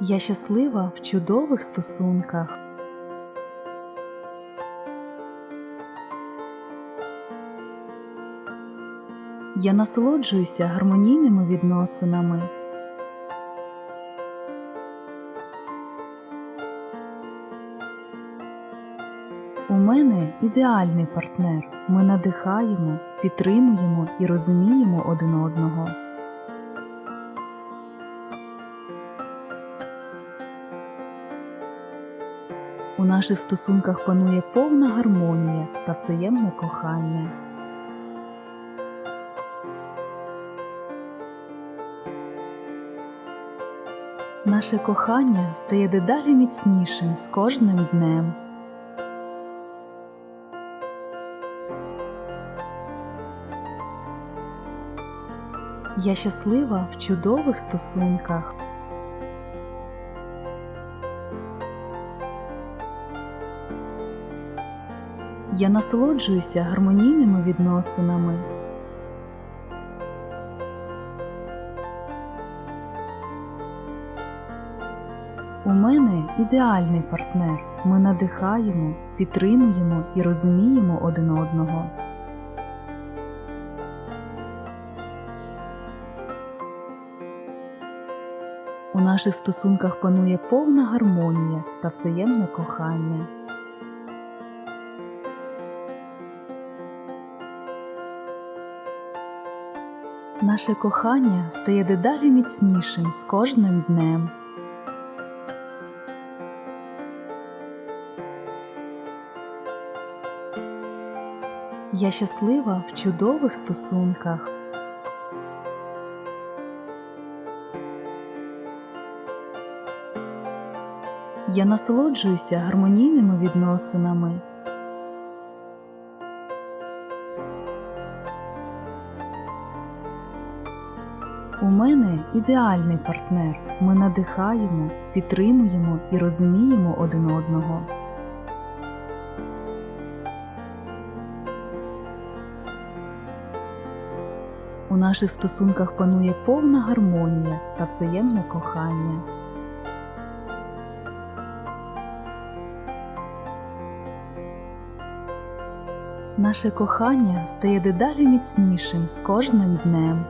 Я щаслива в чудових стосунках. Я насолоджуюся гармонійними відносинами. У мене ідеальний партнер. Ми надихаємо, підтримуємо і розуміємо один одного. У наших стосунках панує повна гармонія та взаємне кохання. Наше кохання стає дедалі міцнішим з кожним днем. Я щаслива в чудових стосунках. Я насолоджуюся гармонійними відносинами. У мене ідеальний партнер. Ми надихаємо, підтримуємо і розуміємо один одного. У наших стосунках панує повна гармонія та взаємне кохання. Наше кохання стає дедалі міцнішим з кожним днем. Я щаслива в чудових стосунках. Я насолоджуюся гармонійними відносинами. У мене ідеальний партнер. Ми надихаємо, підтримуємо і розуміємо один одного. У наших стосунках панує повна гармонія та взаємне кохання. Наше кохання стає дедалі міцнішим з кожним днем.